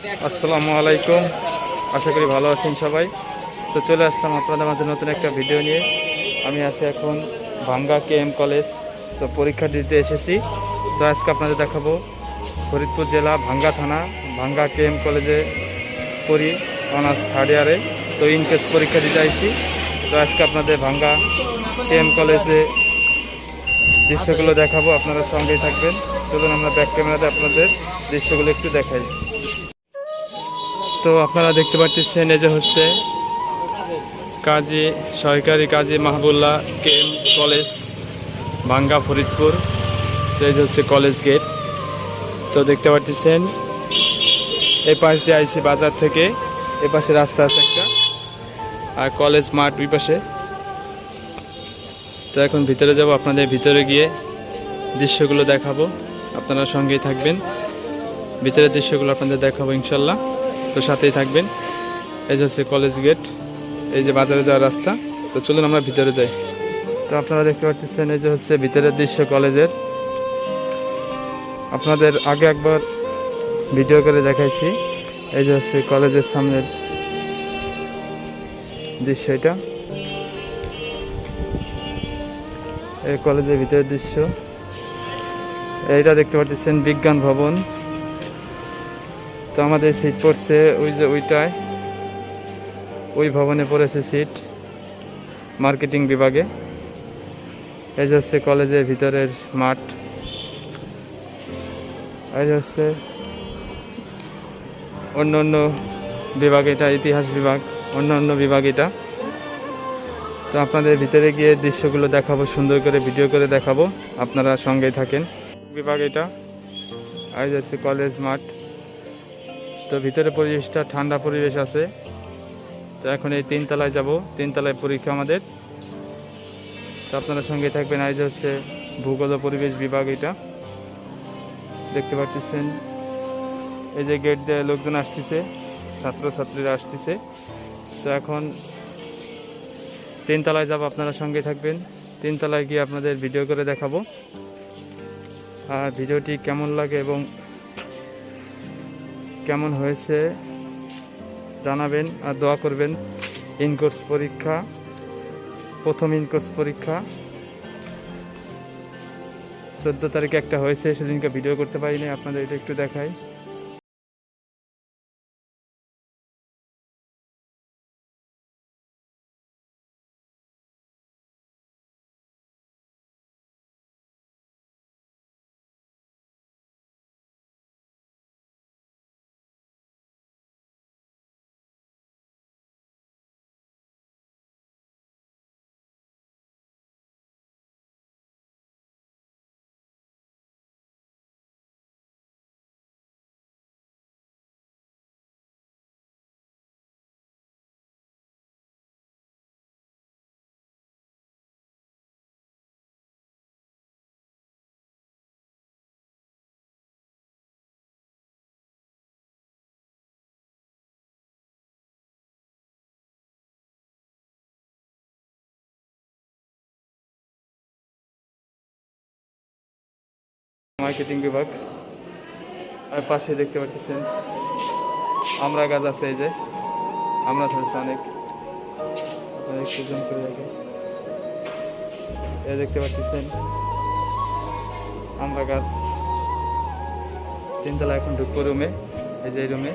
আসসালামু আলাইকুম। আশা করি ভালো আছেন সবাই। তো চলে আসলাম আপনাদের মাঝে নতুন একটা ভিডিও নিয়ে। আমি আছি এখন ভাঙ্গা কে এম কলেজ। তো পরীক্ষা দিতে এসেছি। তো আজকে আপনাদের দেখাবো ফরিদপুর জেলা ভাঙ্গা থানা, ভাঙ্গা কে এম কলেজে পড়ি, অনার্স থার্ড ইয়ারে তো ইনকেস পরীক্ষা দিতে আইছি। তো আজকে আপনাদের ভাঙ্গা কে এম কলেজে দৃশ্যগুলো দেখাবো। আপনারা সঙ্গেই থাকবেন। চলুন আমরা ব্যাক ক্যামেরাতে আপনাদের দৃশ্যগুলো একটু দেখাই। তো আপনারা দেখতে পাচ্ছেন এই যে হচ্ছে কাজী সরকারি কাজী মাহবুল্লাহ কে কলেজ, ভাঙ্গা ফরিদপুর। তো এই যে হচ্ছে কলেজ গেট। তো দেখতে পাচ্ছেন এই পাশ দিয়ে আইসি বাজার থেকে, এ পাশে রাস্তা আছে একটা, আর কলেজ মাঠ ওই পাশে। তো এখন ভিতরে যাব, আপনাদের ভিতরে গিয়ে দৃশ্যগুলো দেখাবো, আপনারা সঙ্গেই থাকবেন। ভিতরের দৃশ্যগুলো আপনাদের দেখাবো, ইনশাল্লাহ। তো সাথেই থাকবেন। এই যে হচ্ছে কলেজ গেট এই যে বাজারে যাওয়ার রাস্তা। তো চলুন আমরা ভিতরে যাই। তো আপনারা দেখতে পাচ্ছেন এই যে হচ্ছে ভিতরের দৃশ্য কলেজের আপনাদের আগে একবার ভিডিও করে দেখাইছি। এই যে হচ্ছে কলেজের সামনের দৃশ্য এটা। এই কলেজের ভিতরের দৃশ্য। এইটা দেখতে পাচ্ছেন বিজ্ঞান ভবন। আমাদের সিট পড়ছে ওই যে ওইটায়। ওই ভবনে পড়েছে সিট মার্কেটিং বিভাগে। এই হচ্ছে কলেজের ভিতরের মাঠ। এই হচ্ছে অন্য অন্য বিভাগ, এটা ইতিহাস বিভাগ, অন্য অন্য বিভাগ এটা। তো আপনাদের ভিতরে গিয়ে দৃশ্যগুলো দেখাবো, সুন্দর করে ভিডিও করে দেখাবো। আপনারা সঙ্গেই থাকেন। বিভাগ এটা। যে হচ্ছে কলেজ মাঠ। তো ভিতরে পরিবেশটা ঠান্ডা পরিবেশ আছে। তো এখন এই তিনতলায় যাব। তিনতলায় পরীক্ষা আমাদের। তো আপনারা সঙ্গে থাকবেন। আজ হচ্ছে ভূগোল পরিবেশ বিভাগ এটা। দেখতে পাচ্ছেন এই যে গেট দিয়ে লোকজন আসতেছে। ছাত্রছাত্রীরা আসতেছে। তো এখন তিনতলায় যাব। আপনারা সঙ্গে থাকবেন। তিনতলায় গিয়ে আপনাদের ভিডিও করে দেখাবো। আর ভিডিওটি কেমন লাগে এবং কেমন হয়েছে জানাবেন আর দোয়া করবেন। ইনকোর্স পরীক্ষা, প্রথম ইনকোর্স পরীক্ষা। চোদ্দ তারিখে একটা হয়েছে, সেদিনকে ভিডিও করতে পারিনি, আপনাদের এটা একটু দেখাই। মার্কেটিং বিভাগ। আর পাশে দেখতে পাচ্ছেন, আমরা গাছ আছে এই যে, আমরা ধরেছে অনেক। এই দেখতে পাচ্ছেন, আমরা গাছ তিনতলা এখন ঢুকবো রুমে এই যে রুমে